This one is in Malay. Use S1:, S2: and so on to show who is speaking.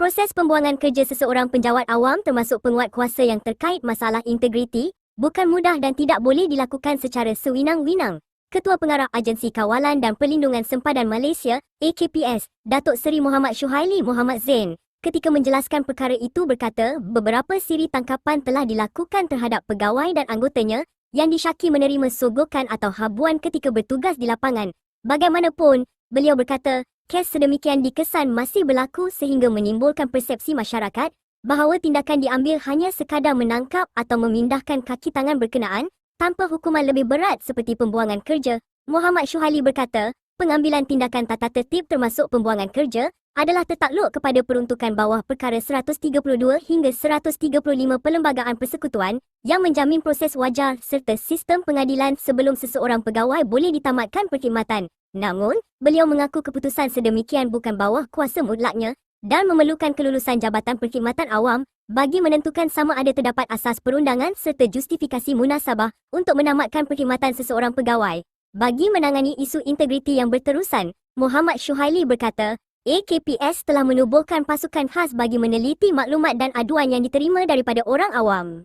S1: Proses pembuangan kerja seseorang penjawat awam termasuk penguat kuasa yang terkait masalah integriti bukan mudah dan tidak boleh dilakukan secara sewinang-winang. Ketua Pengarah Agensi Kawalan dan Perlindungan Sempadan Malaysia, AKPS, Datuk Seri Muhammad Syuhaili Muhammad Zain, ketika menjelaskan perkara itu berkata beberapa siri tangkapan telah dilakukan terhadap pegawai dan anggotanya yang disyaki menerima sogokan atau habuan ketika bertugas di lapangan. Bagaimanapun, beliau berkata, kes sedemikian dikesan masih berlaku sehingga menimbulkan persepsi masyarakat bahawa tindakan diambil hanya sekadar menangkap atau memindahkan kaki tangan berkenaan tanpa hukuman lebih berat seperti pembuangan kerja. Muhammad Syuhali berkata, pengambilan tindakan tata tertib termasuk pembuangan kerja adalah tertakluk kepada peruntukan bawah perkara 132 hingga 135 Perlembagaan Persekutuan yang menjamin proses wajar serta sistem pengadilan sebelum seseorang pegawai boleh ditamatkan perkhidmatan. Namun, beliau mengaku keputusan sedemikian bukan bawah kuasa mutlaknya dan memerlukan kelulusan Jabatan Perkhidmatan Awam bagi menentukan sama ada terdapat asas perundangan serta justifikasi munasabah untuk menamatkan perkhidmatan seseorang pegawai. Bagi menangani isu integriti yang berterusan, Muhammad Syuhaili berkata, AKPS telah menubuhkan pasukan khas bagi meneliti maklumat dan aduan yang diterima daripada orang awam.